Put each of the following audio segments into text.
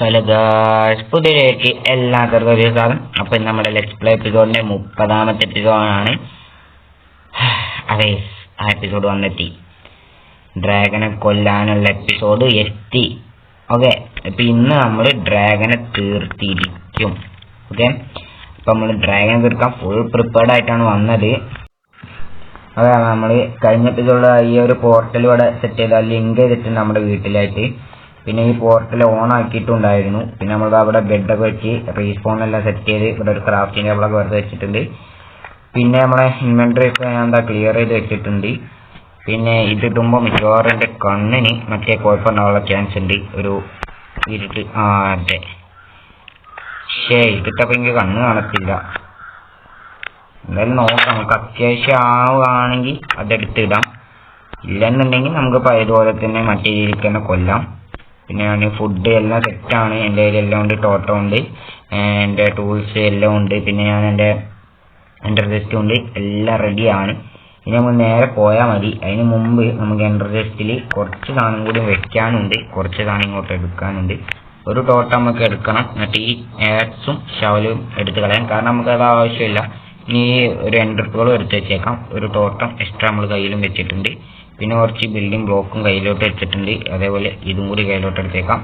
Guys പുതിയതിലേക്ക് എല്ലാവർക്കും ഒരു സ്വാഗതം അപ്പൊ നമ്മുടെ ലെറ്റ്സ് പ്ലേ എപ്പിസോഡിന്റെ മുപ്പതാമത്തെ എപ്പിസോഡാണ് അതെ ആ എപ്പിസോഡ് വന്നെത്തി. ഡ്രാഗനെ കൊല്ലാനുള്ള എപ്പിസോഡ് എത്തി. ഓക്കെ അപ്പൊ ഇന്ന് നമ്മൾ ഡ്രാഗനെ തീർത്തിരിക്കും. ഓക്കെ അപ്പൊ നമ്മൾ ഡ്രാഗനെ തീർക്കാൻ ഫുൾ പ്രിപ്പയർഡ് ആയിട്ടാണ് വന്നത്. അതെ നമ്മൾ കഴിഞ്ഞ എപ്പിസോഡിൽ ഈ ഒരു പോർട്ടൽ ഇവിടെ സെറ്റ് ചെയ്ത ലിങ്ക് ചെയ്തിട്ടുണ്ട് നമ്മുടെ വീട്ടിലായിട്ട് പിന്നെ ഈ പോർട്ടൽ ഓൺ ആക്കിയിട്ടുണ്ടായിരുന്നു. പിന്നെ നമ്മൾ അവിടെ ബെഡൊക്കെ വെച്ച് റീസ്പോൺ എല്ലാം സെറ്റ് ചെയ്ത് ഇവിടെ ഒരു ക്രാഫ്റ്റിംഗ് ടേബിളൊക്കെ വെറുതെ വെച്ചിട്ടുണ്ട്. പിന്നെ നമ്മളെ ഇൻവെന്ററി ഒക്കെ ഞാൻ എന്താ ക്ലിയർ ചെയ്ത് വെച്ചിട്ടുണ്ട്. പിന്നെ ഇത് ഇടുമ്പോൾ മിക്കവാറും എന്റെ കണ്ണിന് മറ്റേ കുഴപ്പമുണ്ടാവാനുള്ള ചാൻസ് ഉണ്ട്. ഒരു ഇരുട്ട്. ആ അതെ. ശേ ഇതിട്ടപ്പോൾ എനിക്ക് കണ്ണ് കാണത്തില്ല. എന്തായാലും നോക്കാം. നമുക്ക് അത്യാവശ്യം ആവുകയാണെങ്കിൽ അതെടുത്തിടാം ഇല്ലെന്നുണ്ടെങ്കിൽ നമുക്ക് പഴയതുപോലെ തന്നെ മറ്റേ രീതിക്ക് തന്നെ കൊല്ലാം. പിന്നെ ഞാൻ ഫുഡ് എല്ലാം സെറ്റാണ് എന്റെ കയ്യിൽ എല്ലാം ഉണ്ട് ടോട്ടോ ഉണ്ട്. എന്റെ ടൂൾസ് എല്ലാം ഉണ്ട്. പിന്നെ ഞാൻ എന്റെ എന്റർ ടെസ്റ്റ് ഉണ്ട്. എല്ലാം റെഡിയാണ് ഇനി നമ്മൾ നേരെ പോയാൽ മതി. അതിന് മുമ്പ് നമുക്ക് എന്റർ ടെസ്റ്റിൽ കുറച്ച് സാധനം കൂടി വെക്കാനുണ്ട്. കുറച്ച് സാധനം ഇങ്ങോട്ട് എടുക്കാനുണ്ട്. ഒരു ടോട്ട നമുക്ക് എടുക്കണം. എന്നിട്ട് ഈ ആഡ്സും ഷവലും എടുത്ത് കളയാം. കാരണം നമുക്ക് അത് ആവശ്യമില്ല. ഇനി ഒരു എൻഡർട്ടുകളും എടുത്ത് വെച്ചേക്കാം. ഒരു ടോട്ടം എക്സ്ട്രാ നമ്മൾ കയ്യിലും വെച്ചിട്ടുണ്ട്. പിന്നെ കുറച്ച് ബിൽഡിംഗ് ബ്ലോക്കും കയ്യിലോട്ട് വെച്ചിട്ടുണ്ട് അതേപോലെ ഇതും കൂടി കയ്യിലോട്ട് എടുത്തേക്കാം.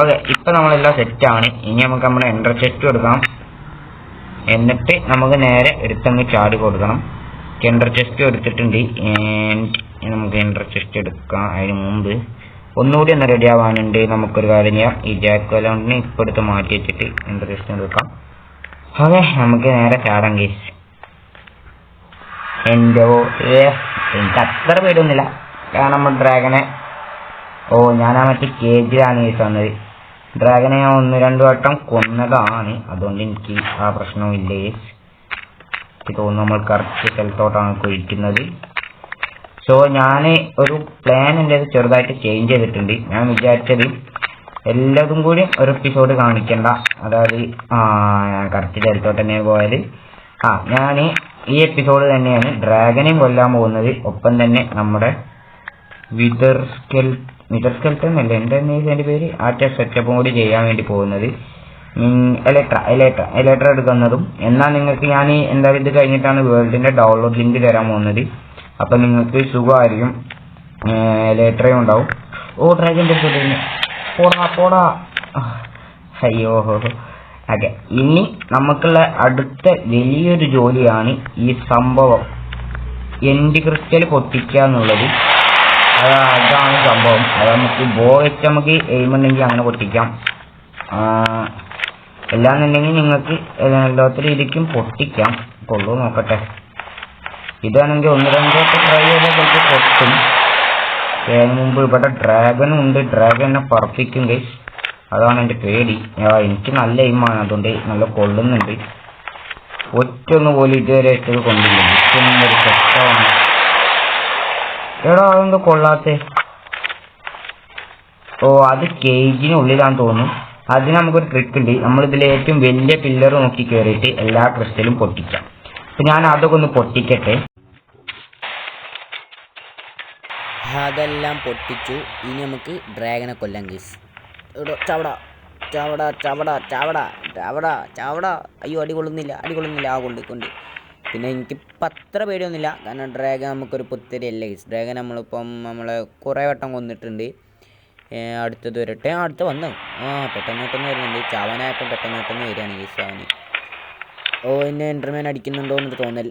ഓക്കെ ഇപ്പൊ നമ്മളെല്ലാം ആണ്. ഇനി നമുക്ക് നമ്മുടെ എൻട്രൻ ചെസ്റ്റ് എടുക്കാം. എന്നിട്ട് നമുക്ക് നേരെ എടുത്തങ്ങ് ചാടി കൊടുക്കണം. എൻട്രൻ ചെസ്റ്റ് എടുത്തിട്ടുണ്ട്. നമുക്ക് എൻട്രൻ ചെസ്റ്റ് എടുക്കാം അതിന് മുമ്പ്. ഒന്നുകൂടി ഒന്ന് റെഡി ആവാനുണ്ട്. നമുക്കൊരു കാര്യം ചെയ്യാം. ഈ ജാക്ക് അലൗണ്ടിനെ ഇപ്പൊ എടുത്ത് മാറ്റി വെച്ചിട്ട് എൻട്രൻ ചെസ്റ്റ് എടുക്കാം. ഓക്കെ നമുക്ക് നേരെ ചാടാം കേസ് എന്തോ? ഏ, എനിക്ക് അത്ര പേടിയൊന്നുമില്ല കാരണം ഡ്രാഗനെ ഓ ആ മറ്റേ കേജിലാണ് കേസ് വന്നത്. ഡ്രാഗനെ ഞാൻ ഒന്ന് രണ്ടു വട്ടം കൊന്നതാണ്. അതുകൊണ്ട് എനിക്ക് ആ പ്രശ്നമില്ല എനിക്ക് തോന്നുന്നു നമ്മൾ കറക്റ്റ് സ്ഥലത്തോട്ടാണ് കുഴിക്കുന്നത് സോ ഞാൻ ഒരു പ്ലാൻ എന്റെ ചെറുതായിട്ട് ചേഞ്ച് ചെയ്തിട്ടുണ്ട്. ഞാൻ വിചാരിച്ചത് എല്ലാതും കൂടി ഒരു എപ്പിസോഡ് കാണിക്കണ്ട. അതായത് ആ കറക്റ്റ് സ്ഥലത്തോട്ട് തന്നെ പോയത്. ആ ഞാൻ ഈ എപ്പിസോഡ് തന്നെയാണ് ഡ്രാഗനെയും കൊല്ലാൻ പോകുന്നത്. ഒപ്പം തന്നെ നമ്മുടെ വിതർസ്കെൽ വിതർസ്കെൽട്ടൻ അല്ല എന്റെ എന്റെ പേര്? ആറ്റ സെറ്റപ്പും കൂടി ചെയ്യാൻ വേണ്ടി പോകുന്നത്. എലക്ട്ര എലക്ട്ര എലക്ട്ര എടുക്കുന്നതും. എന്നാൽ നിങ്ങൾക്ക് ഞാൻ എന്തായാലും ഇത് കഴിഞ്ഞിട്ടാണ് വേൾഡിന്റെ ഡൗൺലോഡ് ലിങ്ക് തരാൻ പോകുന്നത്. അപ്പൊ നിങ്ങൾക്ക് സുഖമായിരിക്കും. എലക്ട്രയും ഉണ്ടാവും. ഓ ഡ്രാഗന്റെ പോടാ പോടാ. അയ്യോ ഓക്കെ ഇനി നമുക്കുള്ള അടുത്ത വലിയൊരു ജോലിയാണ് ഈ സംഭവം. എൻഡ് ക്രിസ്റ്റൽ പൊട്ടിക്കുക എന്നുള്ളത്. അതാണ് സംഭവം. അത് നമുക്ക് ബോ വെച്ച് നമുക്ക് എയിമുണ്ടെങ്കിൽ അങ്ങനെ പൊട്ടിക്കാം. എല്ലാന്നുണ്ടെങ്കിൽ നിങ്ങൾക്ക് എല്ലാത്ത രീതിക്കും പൊട്ടിക്കാം. കൊള്ളു നോക്കട്ടെ. ഇതാണെങ്കിൽ ഒന്ന് രണ്ടോട്ട് ട്രൈ ചെയ്താൽ പൊട്ടും. മുമ്പ് ഇവിടെ ഡ്രാഗനും ഉണ്ട്. ഡ്രാഗൺ എന്നെ പറപ്പിക്കും ഗൈസ് അതാണ് എന്റെ പേടി. എനിക്ക് നല്ല എയിമാണ് അതുകൊണ്ട് നല്ല കൊള്ളുന്നുണ്ട്. ഒറ്റൊന്ന് പോലും ഇതുവരെ ഇട്ടത് കൊണ്ടില്ല. ഒരു എടാ അതെന്താ കൊള്ളാത്തെ? ഓ അത് കേജിനുള്ളിലാന്ന് തോന്നുന്നു. അതിന് നമുക്കൊരു ട്രിക്ക് ഉണ്ട്. നമ്മൾ ഇതിൽ ഏറ്റവും വലിയ പില്ലർ നോക്കി കയറിയിട്ട് എല്ലാ ക്രിസ്റ്റലും പൊട്ടിക്കാം. അപ്പൊ ഞാൻ അതൊക്കെ ഒന്ന് പൊട്ടിക്കട്ടെ. അതെല്ലാം പൊട്ടിച്ചു. ഇനി നമുക്ക് ഡ്രാഗനെ കൊല്ലാം കേസ് എടോ ചവട. ചവട ചവട ചവട ചവട ചവട. അയ്യോ അടി കൊള്ളുന്നില്ല അടി കൊള്ളുന്നില്ല. ആ കൊണ്ട് കൊണ്ട്. പിന്നെ എനിക്കിപ്പോൾ അത്ര പേടിയൊന്നുമില്ല. കാരണം ഡ്രാഗൺ നമുക്കൊരു പുത്തരിയല്ല കേസ് ഡ്രാഗൺ നമ്മളിപ്പം നമ്മളെ കുറേ വട്ടം കൊന്നിട്ടുണ്ട്. അടുത്തത് വരട്ടെ. അടുത്ത വന്നു. ആ പെട്ടെന്ന് പെട്ടെന്ന് വരുന്നുണ്ട്. ചാവനായപ്പം പെട്ടെന്ന് പെട്ടെന്ന് വരികയാണ് ഈ അവന്. ഓ എന്നെ എന്റർമാൻ അടിക്കുന്നുണ്ടോ എന്നൊരു തോന്നൽ.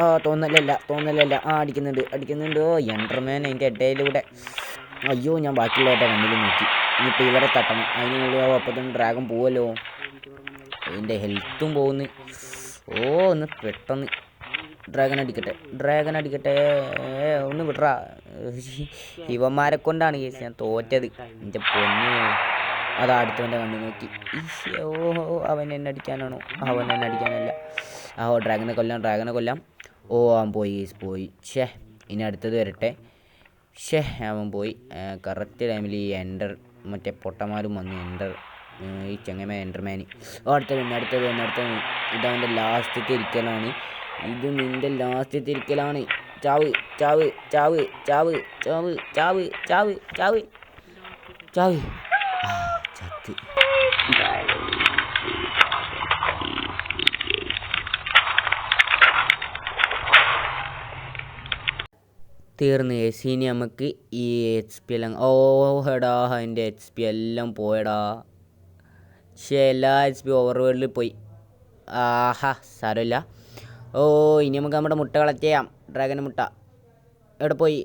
ആ തോന്നലല്ല തോന്നലല്ല. ആ അടിക്കുന്നുണ്ട് അടിക്കുന്നുണ്ട്. ഓ എന്റർമാൻ അതിന്റെ ഇടയിലൂടെ. അയ്യോ ഞാൻ ബാക്കിയുള്ളവരുടെ കണ്ണിൽ നോക്കി. ഇനിയിപ്പോൾ ഇവരെ തട്ടണം. അതിനുള്ള അപ്പം തന്നെ ഡ്രാഗൺ പോവല്ലോ. അതിന്റെ ഹെൽത്തും പോകുന്നു. ഓ ഒന്ന് പെട്ടെന്ന് ഡ്രാഗൺ അടിക്കട്ടെ. ഡ്രാഗൺ അടിക്കട്ടെ. ഒന്ന് വിടറാ ഇവന്മാരെ കൊണ്ടാണ് കേസ് ഞാൻ തോറ്റത്. എന്റെ പൊന്ന്. അത് അടുത്തവന്റെ കണ്ണു നോക്കി. ഓ, അവൻ എന്നെ അടിക്കാനാണോ? അവൻ എന്നെ അടിക്കാനല്ല. ആ ഓ ഡ്രാഗനെ കൊല്ലാം ഡ്രാഗനെ കൊല്ലാം. ഓ അവൻ പോയി കേസ് പോയി. ഷേ ഇനി അടുത്തത് വരട്ടെ. ഷേ അവൻ പോയി. കറക്റ്റ് ടൈമിൽ ഈ എന്റർ മറ്റേ പൊട്ടമാരും വന്നു എന്റർ ഈ ചെങ്ങമ എന്റർമാൻ ഓ അടുത്ത വന്നു അടുത്ത വന്നു അടുത്ത വന്നു ഇതവന്റെ ലാസ്റ്റത്തെ ഇരിക്കലാണ് ഇത് നിന്റെ ലാസ്റ്റ് തിരിക്കലാണ്. ചാവ് ചാവ് ചാവ് ചാവ് ചാവ് ചാവ് ചാവ് ചാവ്. ചാവ്. ചത്തു. തീർന്ന് കേസ് ഇനി നമുക്ക് ഈ എച്ച് പി എല്ലാം ഓ ഹെടാ അതിന്റെ എച്ച് പി എല്ലാം പോയടാ. പക്ഷേ എല്ലാ എച്ച് പി ഓവർ വേൾഡിൽ പോയി. ആഹാ സാരമില്ല. ഓ ഇനി നമുക്ക് നമ്മുടെ മുട്ട കളക്ട് ചെയ്യാം. ഡ്രാഗൻ മുട്ട. എവിടെ പോയി?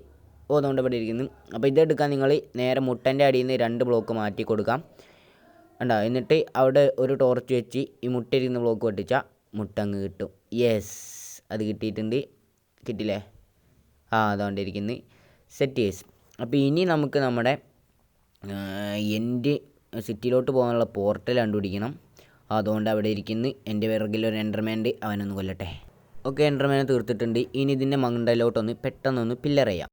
ഓ അതുകൊണ്ട് ഇവിടെ ഇരിക്കുന്നു. അപ്പോൾ ഇതെടുക്കാൻ നിങ്ങൾ നേരെ മുട്ടന്റെ അടിയിൽ നിന്ന് രണ്ട് ബ്ലോക്ക് മാറ്റി കൊടുക്കാം. ഉണ്ടോ എന്നിട്ട് അവിടെ ഒരു ടോർച്ച് വെച്ച് ഈ മുട്ടയിരിക്കുന്ന ബ്ലോക്ക് പൊട്ടിച്ചാൽ മുട്ട അങ്ങ് കിട്ടും. യെസ് അത് കിട്ടിയിട്ടുണ്ട്. കിട്ടില്ലേ ആ അതുകൊണ്ടിരിക്കുന്നു. സെറ്റ് ചെയ്സ് അപ്പോൾ ഇനി നമുക്ക് നമ്മുടെ എന്റെ സിറ്റിയിലോട്ട് പോകാനുള്ള പോർട്ടൽ കണ്ടുപിടിക്കണം. അതുകൊണ്ട് അവിടെ ഇരിക്കുന്നു. എന്റെ പിറകിൽ ഒരു എന്റർമാൻഡ് അവനൊന്ന് കൊല്ലട്ടെ. ഓക്കെ എന്റർമാനെ തീർത്തിട്ടുണ്ട്. ഇനി ഇതിന്റെ മണ്ടയിലോട്ടൊന്ന് പെട്ടെന്നൊന്ന് പില്ലർ ചെയ്യാം.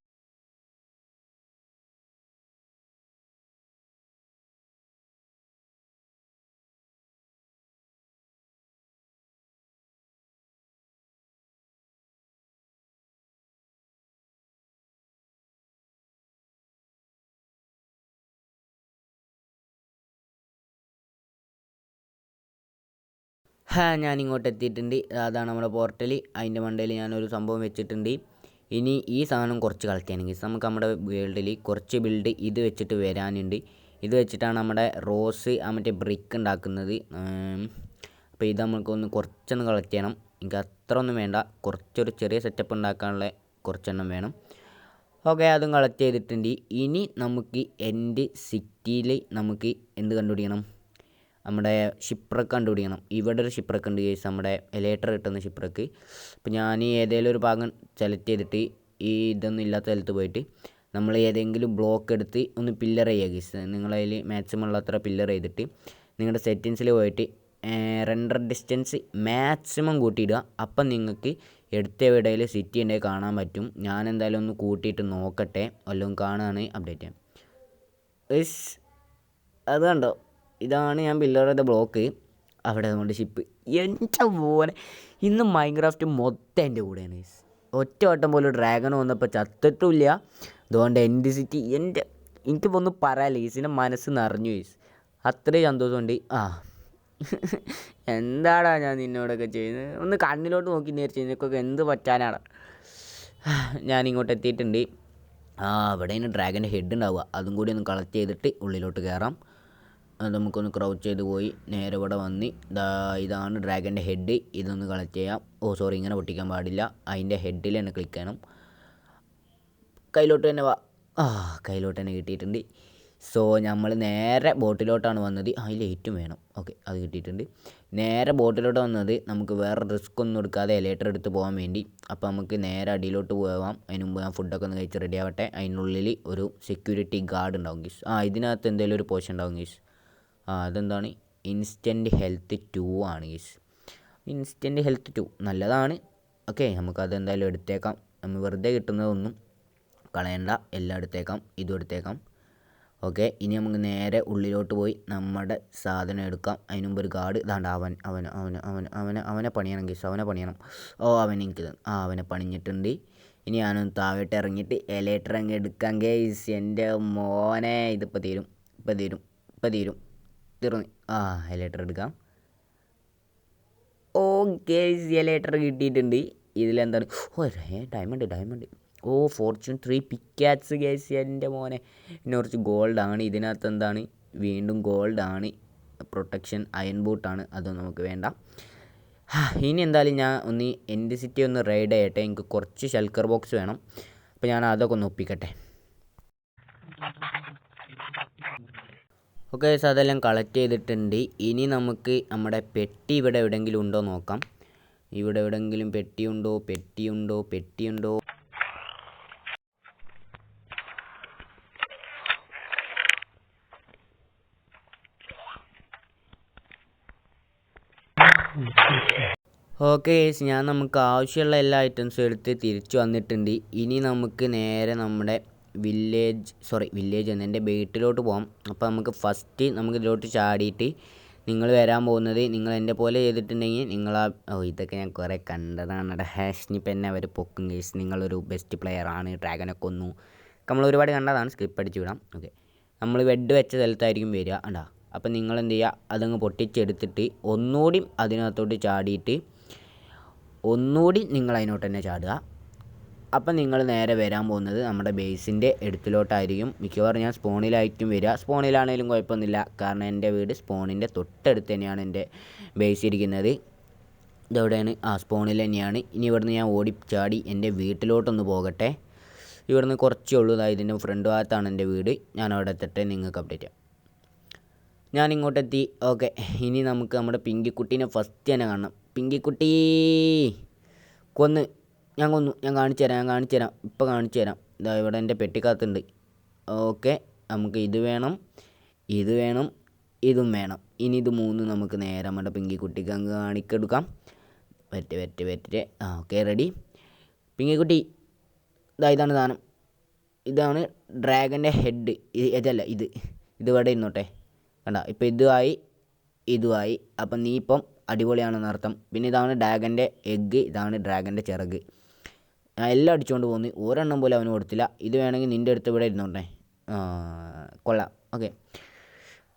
ഹാ ഞാൻ ഇങ്ങോട്ട് എത്തിയിട്ടുണ്ട് അതാണ് നമ്മുടെ പോർട്ടൽ അതിന്റെ മണ്ടയിൽ ഞാനൊരു സംഭവം വെച്ചിട്ടുണ്ട്. ഇനി ഈ സാധനം കുറച്ച് കളിക്കുകയാണെങ്കിൽ നമുക്ക് നമ്മുടെ വേൾഡിൽ കുറച്ച് ബിൽഡ് ഇത് വെച്ചിട്ട് വരാനുണ്ട്. ഇത് വെച്ചിട്ടാണ് നമ്മുടെ റോസ് ആ മറ്റേ ബ്രിക്ക് ഉണ്ടാക്കുന്നത്. അപ്പോൾ ഇത് നമുക്കൊന്ന് കുറച്ചൊന്ന് കളക്ട് ചെയ്യണം. എനിക്ക് അത്ര ഒന്നും വേണ്ട. കുറച്ചൊരു ചെറിയ സെറ്റപ്പ് ഉണ്ടാക്കാനുള്ള കുറച്ചെണ്ണം വേണം. ഓക്കെ അതും കളക്ട് ചെയ്തിട്ടുണ്ട്. ഇനി നമുക്ക് എന്റെ സിറ്റിയിൽ നമുക്ക് എന്ത് കണ്ടുപിടിക്കണം? നമ്മുടെ ഷിപ്രക്ക് കണ്ടുപിടിക്കണം. ഇവിടെ ഒരു ഷിപ്രക്ക് ഉണ്ട് കേസ് നമ്മുടെ എലേറ്റർ കിട്ടുന്ന ഷിപ്രക്ക് അപ്പോൾ ഞാൻ ഏതെങ്കിലും ഒരു ഭാഗം സെലക്ട് ചെയ്തിട്ട് ഈ ഇതൊന്നും ഇല്ലാത്ത സ്ഥലത്ത് പോയിട്ട് നമ്മൾ ഏതെങ്കിലും ബ്ലോക്ക് എടുത്ത് ഒന്ന് പില്ലർ ചെയ്യുക ഗീസ് നിങ്ങളതിൽ മാക്സിമം ഉള്ളത്ര പില്ലർ ചെയ്തിട്ട് നിങ്ങളുടെ സെറ്റിങ്സിൽ പോയിട്ട് റെൻഡർ ഡിസ്റ്റൻസ് മാക്സിമം കൂട്ടിയിടുക. അപ്പം നിങ്ങൾക്ക് എടുത്ത എവിടെയിൽ സിറ്റി ഉണ്ടെങ്കിൽ കാണാൻ പറ്റും. ഞാൻ എന്തായാലും ഒന്ന് കൂട്ടിയിട്ട് നോക്കട്ടെ. വല്ലതും കാണുകയാണെങ്കിൽ അപ്ഡേറ്റ് ചെയ്യാം. അത് കണ്ടോ? ഇതാണ് ഞാൻ ചെയ്ത ബ്ലോക്ക് അവിടെ അതുകൊണ്ട് ഷിപ്പ് എന്റെ പോലെ ഇന്ന് മൈൻക്രാഫ്റ്റ് മൊത്തം എന്റെ കൂടെയാണ്. ഒറ്റ വട്ടം പോലും ഡ്രാഗൺ വന്നപ്പോൾ ചത്തിട്ടില്ല അതുകൊണ്ട് എന്റെ സിറ്റി എന്റെ എനിക്കിപ്പോൾ ഒന്ന് പറയാല്ല ഈസിന്റെ മനസ്സ് നിറഞ്ഞു ഈസ് അത്രയും സന്തോഷമുണ്ട്. ആ. എന്താടാ ഞാൻ നിന്നോടൊക്കെ ചെയ്യുന്നത്? ഒന്ന് കണ്ണിലോട്ട് നോക്കി നേരിച്ച് നിനക്കൊക്കെ എന്ത് പറ്റാനാണ് ഞാൻ ഇങ്ങോട്ട് എത്തിയിട്ടുണ്ട്. ആ അവിടെ ഇനി ഡ്രാഗന്റെ ഹെഡ് ഉണ്ടാവുക. അതും കൂടി ഒന്ന് കളക്ട് ചെയ്തിട്ട് ഉള്ളിലോട്ട് കയറാം അത് നമുക്കൊന്ന് ക്രൗച്ച് ചെയ്ത് പോയി. നേരെ ഇവിടെ വന്ന് ദാ ഇതാണ് ഡ്രാഗന്റെ ഹെഡ് ഇതൊന്ന് കളക്ട് ചെയ്യാം. ഓ സോറി ഇങ്ങനെ പൊട്ടിക്കാൻ പാടില്ല. അതിന്റെ ഹെഡിൽ തന്നെ ക്ലിക്ക് ചെയ്യണം. കയ്യിലോട്ട് തന്നെ വാ. ആ കയ്യിലോട്ട് തന്നെ കിട്ടിയിട്ടുണ്ട്. സോ നമ്മൾ നേരെ ബോട്ടിലോട്ടാണ് വന്നത്. അതിൽ ഏറ്റവും വേണം. ഓക്കെ അത് കിട്ടിയിട്ടുണ്ട്. നേരെ ബോട്ടിലോട്ട് വന്നത് നമുക്ക് വേറെ റിസ്ക് ഒന്നും എടുക്കാതെ എലേറ്റർ എടുത്ത് പോകാൻ വേണ്ടി. അപ്പോൾ നമുക്ക് നേരെ അടിയിലോട്ട് പോകാം അതിന് മുമ്പ് ഞാൻ ഫുഡൊക്കെ ഒന്ന് കഴിച്ച് റെഡി ആവട്ടെ. അതിനുള്ളിൽ ഒരു സെക്യൂരിറ്റി ഗാർഡ് ഉണ്ടാവും ഗീസ്. ആ ഇതിനകത്ത് എന്തെങ്കിലും ഒരു പോഷൻ ഉണ്ടാവും ഗീസ്. അതെന്താണ്? ഇൻസ്റ്റന്റ് ഹെൽത്ത് ടു ആണ് ഗീസ് ഇൻസ്റ്റന്റ് ഹെൽത്ത് ടു നല്ലതാണ്. ഓക്കെ നമുക്കത് എന്തായാലും എടുത്തേക്കാം. നമ്മൾ വെറുതെ കിട്ടുന്നതൊന്നും കളയണ്ട. എല്ലാം എടുത്തേക്കാം ഇതും എടുത്തേക്കാം. ഓക്കെ ഇനി നമുക്ക് നേരെ ഉള്ളിലോട്ട് പോയി നമ്മുടെ സാധനം എടുക്കാം. അതിന് മുമ്പ് ഒരു ഗാർഡ് ഇതാണ്ട് അവൻ അവൻ അവൻ അവൻ അവനെ അവനെ പണിയണം ഗീസ് അവനെ പണിയണം. ഓ അവൻ എനിക്ക് ആ അവനെ പണിഞ്ഞിട്ടുണ്ട്. ഇനി ഞാനൊന്ന് താഴോട്ട് ഇറങ്ങിയിട്ട് എലേറ്റർ അങ്ങ് എടുക്കാം ഗേസ് എന്റെ മോനെ ഇതിപ്പോൾ തീരും ഇപ്പം തീരും ഇപ്പം തീരും. തീർന്നു. ആ എലേറ്റർ എടുക്കാം. ഓ ഗേസ് എലേറ്റർ കിട്ടിയിട്ടുണ്ട്. ഇതിലെന്താണ്? Oh diamond diamond oh fortune three പിക്കാറ്റ്സ് guys എന്റെ മോനെ. പിന്നെ കുറച്ച് ഗോൾഡാണ് ഇതിനകത്ത് എന്താണ്? വീണ്ടും ഗോൾഡാണ് പ്രൊട്ടക്ഷൻ അയൺ ബൂട്ടാണ് അതൊന്നും നമുക്ക് വേണ്ട. ഇനി എന്തായാലും ഞാൻ ഒന്ന് എന്റെ സിറ്റി ഒന്ന് റൈഡ് ചെയ്യട്ടെ. എനിക്ക് കുറച്ച് ഷെൽക്കർ ബോക്സ് വേണം. അപ്പോൾ ഞാൻ അതൊക്കെ ഒന്ന് ഒപ്പിക്കട്ടെ. ഓക്കെ സാർ അതെല്ലാം കളക്ട് ചെയ്തിട്ടുണ്ട്. ഇനി നമുക്ക് നമ്മുടെ പെട്ടി ഇവിടെ എവിടെയെങ്കിലും ഉണ്ടോ നോക്കാം. ഇവിടെ എവിടെയെങ്കിലും പെട്ടിയുണ്ടോ പെട്ടിയുണ്ടോ പെട്ടിയുണ്ടോ ഓക്കെ ഞാൻ നമുക്ക് ആവശ്യമുള്ള എല്ലാ ഐറ്റംസും എടുത്ത് തിരിച്ചു വന്നിട്ടുണ്ട്. ഇനി നമുക്ക് നേരെ നമ്മുടെ വില്ലേജ് സോറി വില്ലേജ് എന്ന് എന്റെ വീട്ടിലോട്ട് പോകാം അപ്പോൾ നമുക്ക് ഫസ്റ്റ് നമുക്ക് ഇതിലോട്ട് ചാടിയിട്ട് നിങ്ങൾ വരാൻ പോകുന്നത് നിങ്ങൾ എന്റെ പോലെ ചെയ്തിട്ടുണ്ടെങ്കിൽ നിങ്ങൾ ആ ഓ ഇതൊക്കെ ഞാൻ കുറേ കണ്ടതാണ് ഹാഷ്നിപ്പ് എന്നെ അവർ പൊക്കും കേസ് നിങ്ങളൊരു ബെസ്റ്റ് പ്ലെയർ ആണ്. ഡ്രാഗനെ കൊന്നു. നമ്മൾ ഒരുപാട് കണ്ടതാണ്. സ്ക്രിപ്പ് അടിച്ച് വിടാം. ഓക്കെ നമ്മൾ വെഡ് വെച്ച സ്ഥലത്തായിരിക്കും വരിക. ഉണ്ടാ അപ്പം നിങ്ങൾ എന്ത് ചെയ്യുക? അതങ്ങ് പൊട്ടിച്ചെടുത്തിട്ട് ഒന്നുകൂടി അതിനകത്തോട്ട് ചാടിയിട്ട് ഒന്നുകൂടി നിങ്ങൾ അതിനോട്ട് തന്നെ ചാടുക. അപ്പം നിങ്ങൾ നേരെ വരാൻ പോകുന്നത് നമ്മുടെ ബേസിന്റെ എടുത്തിലോട്ടായിരിക്കും മിക്കവാറും ഞാൻ സ്പോണിലായിരിക്കും വരിക. സ്പോണിലാണെങ്കിലും കുഴപ്പമൊന്നുമില്ല. കാരണം എന്റെ വീട് സ്പോണിന്റെ തൊട്ടടുത്ത് തന്നെയാണ് എന്റെ ബേസ് ഇരിക്കുന്നത്. ഇതെവിടെയാണ് ആ സ്പോണിൽ തന്നെയാണ്. ഇനി ഇവിടുന്ന് ഞാൻ ഓടി ചാടി എന്റെ വീട്ടിലോട്ടൊന്ന് പോകട്ടെ. ഇവിടുന്ന് കുറച്ചേ ഉള്ളൂ. അതായത് ഇതിന്റെ ഫ്രണ്ട് ഭാഗത്താണ് എന്റെ വീട്. ഞാൻ അവിടെ എത്തട്ടെ. നിങ്ങൾക്ക് അപ്ഡേറ്റ് ചെയ്യാം. ഞാൻ ഇങ്ങോട്ടെത്തി ഓക്കെ. ഇനി നമുക്ക് നമ്മുടെ പിങ്കിക്കുട്ടീനെ ഫസ്റ്റ് തന്നെ കാണണം. പിങ്കിക്കുട്ടി കൊന്ന്. ഞാൻ കൊന്നു. ഞാൻ കാണിച്ചു തരാം ഞാൻ കാണിച്ചു തരാം. ഇപ്പം കാണിച്ചു തരാം. ഇതാ ഇവിടെ എന്റെ പെട്ടിക്കകത്തുണ്ട്. ഓക്കെ. നമുക്ക് ഇത് വേണം ഇത് വേണം ഇതും വേണം. ഇനി ഇത് മൂന്ന് നമുക്ക് നേരെ നമ്മുടെ പിങ്കിക്കുട്ടിക്ക് അങ്ങ് കാണിക്കെടുക്കാം. വെറ്റ് വെറ്റ് വെറ്റ് ആ ഓക്കെ റെഡി. പിങ്കിക്കുട്ടി ഇതാ ഇതാണ് സാധനം. ഇതാണ് ഡ്രാഗന്റെ ഹെഡ്. ഇതല്ല ഇത്. ഇത് ഇവിടെ ഇരുന്നോട്ടെ. കണ്ട ഇപ്പം ഇതുമായി ഇതുമായി. അപ്പം നീ ഇപ്പം അടിപൊളിയാണെന്ന് അർത്ഥം പിന്നെ ഇതാണ് ഡ്രാഗന്റെ എഗ്ഗ് ഇതാണ് ഡ്രാഗന്റെ ചിറക്. എല്ലാം അടിച്ചുകൊണ്ട് പോന്നു. ഒരെണ്ണം പോലും അവന് കൊടുത്തില്ല. ഇത് വേണമെങ്കിൽ നിന്റെ അടുത്ത് ഇവിടെ ഇരുന്നോട്ടെ കൊള്ളാം. ഓക്കെ.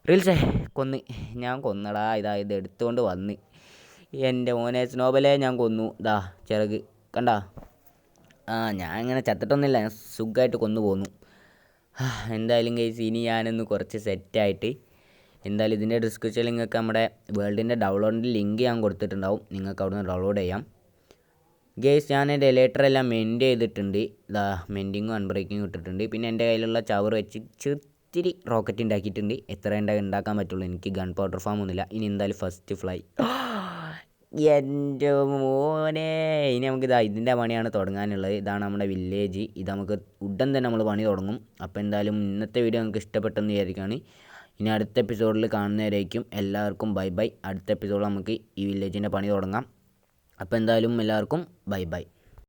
റീൽസേ കൊന്ന്. ഞാൻ കൊന്നടാ. ഇതാ ഇത് എടുത്തുകൊണ്ട് വന്ന്. എന്റെ മോനെ സ്നോബലെ ഞാൻ കൊന്നു. ഇതാ ചിറക്. കണ്ടാ? ആ ഞാൻ ഇങ്ങനെ ചത്തിട്ടൊന്നുമില്ല. ഞാൻ സുഖമായിട്ട് കൊന്നു പോന്നു. എന്തായാലും കേസ് ഇനി ഞാനൊന്ന് കുറച്ച് സെറ്റായിട്ട് എന്തായാലും ഇതിന്റെ ഡിസ്ക്രിപ്ഷനിൽ നിങ്ങൾക്ക് നമ്മുടെ വേൾഡിന്റെ ഡൗൺലോഡിന്റെ ലിങ്ക് ഞാൻ കൊടുത്തിട്ടുണ്ടാവും. നിങ്ങൾക്ക് അവിടെ നിന്ന് ഡൗൺലോഡ് ചെയ്യാം. ഗേസ് ഞാൻ എന്റെ എല്ലാം മെൻഡ് ചെയ്തിട്ടുണ്ട്. ഇതാ മെൻഡിങ്ങും അൺബ്രേക്കിങ്ങും ഇട്ടിട്ടുണ്ട്. പിന്നെ എന്റെ കയ്യിലുള്ള ചവർ വെച്ച് ചെത്തിരി റോക്കറ്റ് ഉണ്ടാക്കിയിട്ടുണ്ട്. എത്ര ഉണ്ടാ ഉണ്ടാക്കാൻ പറ്റുള്ളൂ. എനിക്ക് ഗൺ പൗഡർ ഫാം ഒന്നുമില്ല. ഇനി എന്തായാലും ഫസ്റ്റ് ഫ്ലൈ എന്റെ മോനെ. ഇനി നമുക്ക് ഇതാ ഇതിന്റെ പണിയാണ് തുടങ്ങാനുള്ളത്. ഇതാണ് നമ്മുടെ വില്ലേജ് ഇത് നമുക്ക് ഉടൻ തന്നെ നമ്മൾ പണി തുടങ്ങും. അപ്പോൾ എന്തായാലും ഇന്നത്തെ വീഡിയോ നമുക്ക് ഇഷ്ടപ്പെട്ടെന്ന് വിചാരിക്കുകയാണ്. ഇനി അടുത്ത എപ്പിസോഡിൽ കാണുന്നവരായിരിക്കും എല്ലാവർക്കും ബൈ ബൈ അടുത്ത എപ്പിസോഡിൽ നമുക്ക് ഈ വില്ലേജിന്റെ പണി തുടങ്ങാം. അപ്പോൾ എന്തായാലും എല്ലാവർക്കും ബൈ ബൈ.